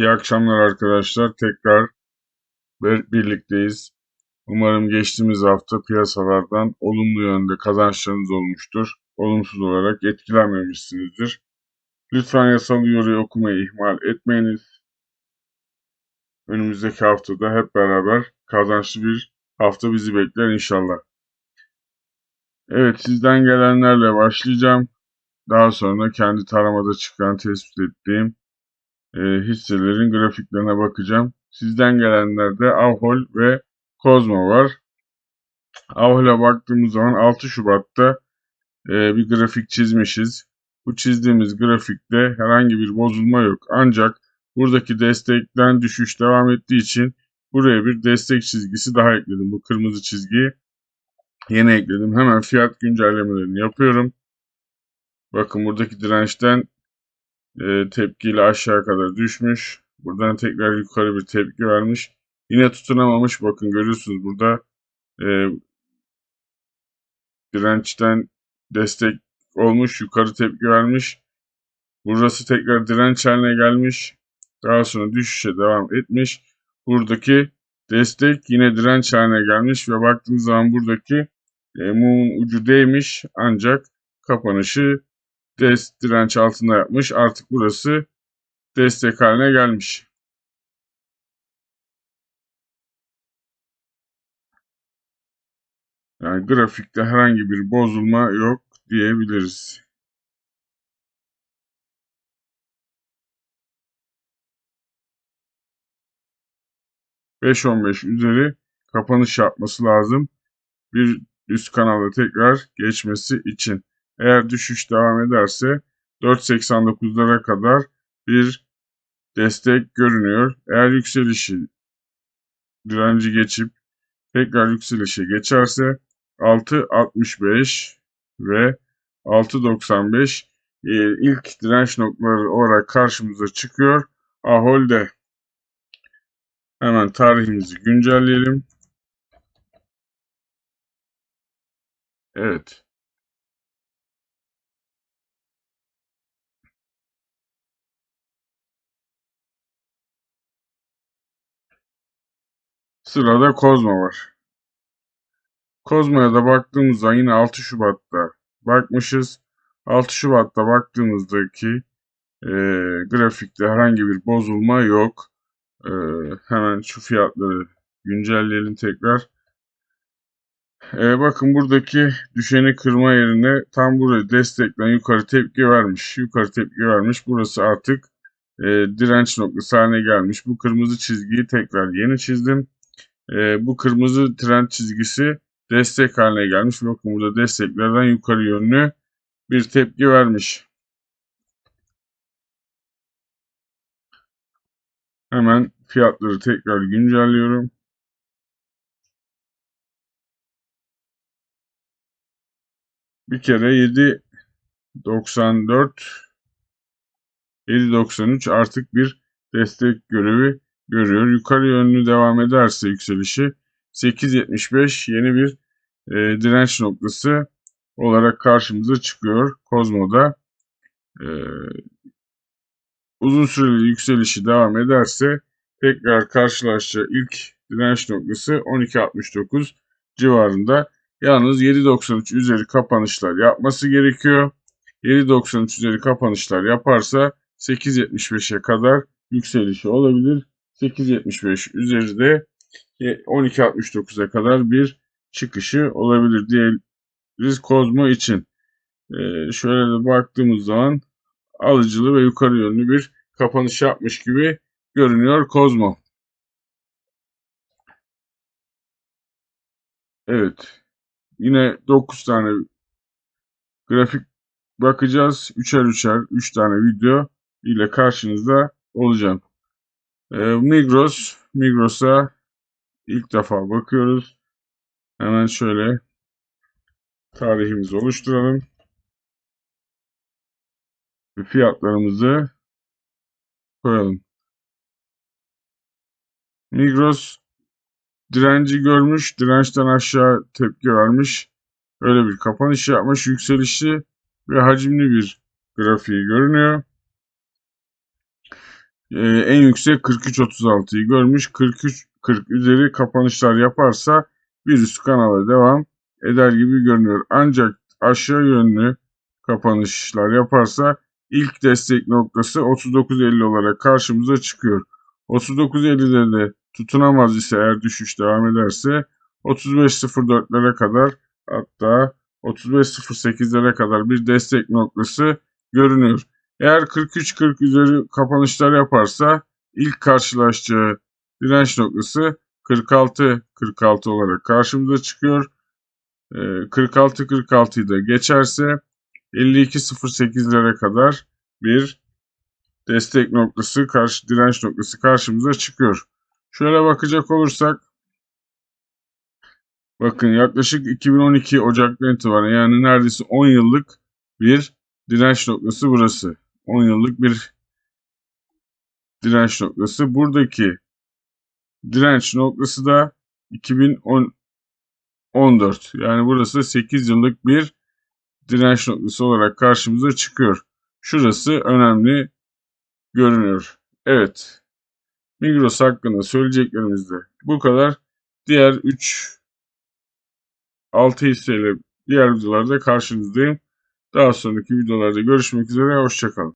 İyi akşamlar arkadaşlar. Tekrar bir- birlikteyiz. Umarım geçtiğimiz hafta piyasalardan olumlu yönde kazançlarınız olmuştur. Olumsuz olarak etkilenmemişsinizdir. Lütfen yasal uyarıyı okumayı ihmal etmeyiniz. Önümüzdeki haftada hep beraber kazançlı bir hafta bizi bekler inşallah. Evet sizden gelenlerle başlayacağım. Daha sonra kendi taramada çıkan tespit ettiğim e, hisselerin grafiklerine bakacağım. Sizden gelenlerde Avhol ve Kozmo var. Avhol'a baktığımız zaman 6 Şubat'ta e, bir grafik çizmişiz. Bu çizdiğimiz grafikte herhangi bir bozulma yok. Ancak buradaki destekten düşüş devam ettiği için buraya bir destek çizgisi daha ekledim. Bu kırmızı çizgiyi yeni ekledim. Hemen fiyat güncellemelerini yapıyorum. Bakın buradaki dirençten e, tepkiyle aşağı kadar düşmüş. Buradan tekrar yukarı bir tepki vermiş. Yine tutunamamış. Bakın görüyorsunuz burada e, dirençten destek olmuş. Yukarı tepki vermiş. Burası tekrar direnç haline gelmiş. Daha sonra düşüşe devam etmiş. Buradaki destek yine direnç haline gelmiş ve baktığınız zaman buradaki e, mumun ucu değmiş ancak kapanışı des direnç altında yapmış. Artık burası destek haline gelmiş. Yani grafikte herhangi bir bozulma yok diyebiliriz. Beş on beş üzeri kapanış yapması lazım. Bir üst kanalda tekrar geçmesi için. Eğer düşüş devam ederse 4.89'lara kadar bir destek görünüyor. Eğer yükselişi direnci geçip tekrar yükselişe geçerse 6.65 ve 6.95 e, ilk direnç noktaları olarak karşımıza çıkıyor. Ahol'de hemen tarihimizi güncelleyelim. Evet. Sırada Kozmo var. Kozmo'ya da baktığımızda yine 6 Şubat'ta bakmışız. 6 Şubat'ta baktığımızdaki e, grafikte herhangi bir bozulma yok. E, hemen şu fiyatları güncelleyelim tekrar. E, bakın buradaki düşeni kırma yerine tam buraya destekten yukarı tepki vermiş. Yukarı tepki vermiş. Burası artık e, direnç noktası haline gelmiş. Bu kırmızı çizgiyi tekrar yeni çizdim. E, bu kırmızı trend çizgisi destek haline gelmiş. Bakın burada desteklerden yukarı yönlü bir tepki vermiş. Hemen fiyatları tekrar güncelliyorum. Bir kere 7.94 7.93 artık bir destek görevi görüyor. Yukarı yönlü devam ederse yükselişi 8.75 yeni bir e, direnç noktası olarak karşımıza çıkıyor Kozmo'da. E, uzun süreli yükselişi devam ederse tekrar karşılaşacağı ilk direnç noktası 12.69 civarında. Yalnız 7.93 üzeri kapanışlar yapması gerekiyor. 7.93 üzeri kapanışlar yaparsa 8.75'e kadar yükselişi olabilir. 8.75 üzeri de 12.69'a kadar bir çıkışı olabilir diyebiliriz Kozmo için. Ee, şöyle de baktığımız zaman alıcılı ve yukarı yönlü bir kapanış yapmış gibi görünüyor Kozmo. Evet. Yine 9 tane grafik bakacağız. Üçer üçer 3 tane video ile karşınızda olacağım. Ee, Migros, Migros'a ilk defa bakıyoruz. Hemen şöyle tarihimizi oluşturalım. Fiyatlarımızı koyalım. Migros direnci görmüş, dirençten aşağı tepki vermiş. Öyle bir kapanış yapmış, yükselişli ve hacimli bir grafiği görünüyor. Ee, en yüksek 43.36'yı görmüş. 43 40 üzeri kapanışlar yaparsa bir üst kanala devam eder gibi görünüyor. Ancak aşağı yönlü kapanışlar yaparsa ilk destek noktası 39.50 olarak karşımıza çıkıyor. 39.50'de de tutunamaz ise eğer düşüş devam ederse 35.04'lere kadar hatta 35.08'lere kadar bir destek noktası görünüyor. Eğer 43-40 üzeri kapanışlar yaparsa ilk karşılaşacağı direnç noktası 46-46 olarak karşımıza çıkıyor. Ee, 46-46'yı da geçerse 52-08'lere kadar bir destek noktası, karşı direnç noktası karşımıza çıkıyor. Şöyle bakacak olursak bakın yaklaşık 2012 Ocak'tan itibaren yani neredeyse 10 yıllık bir direnç noktası burası. 10 yıllık bir direnç noktası. Buradaki direnç noktası da 2014. Yani burası 8 yıllık bir direnç noktası olarak karşımıza çıkıyor. Şurası önemli görünüyor. Evet. Migros hakkında söyleyeceklerimiz de bu kadar. Diğer 3 6 hisseyle diğer videolarda karşınızdayım. Daha sonraki videolarda görüşmek üzere. Hoşçakalın.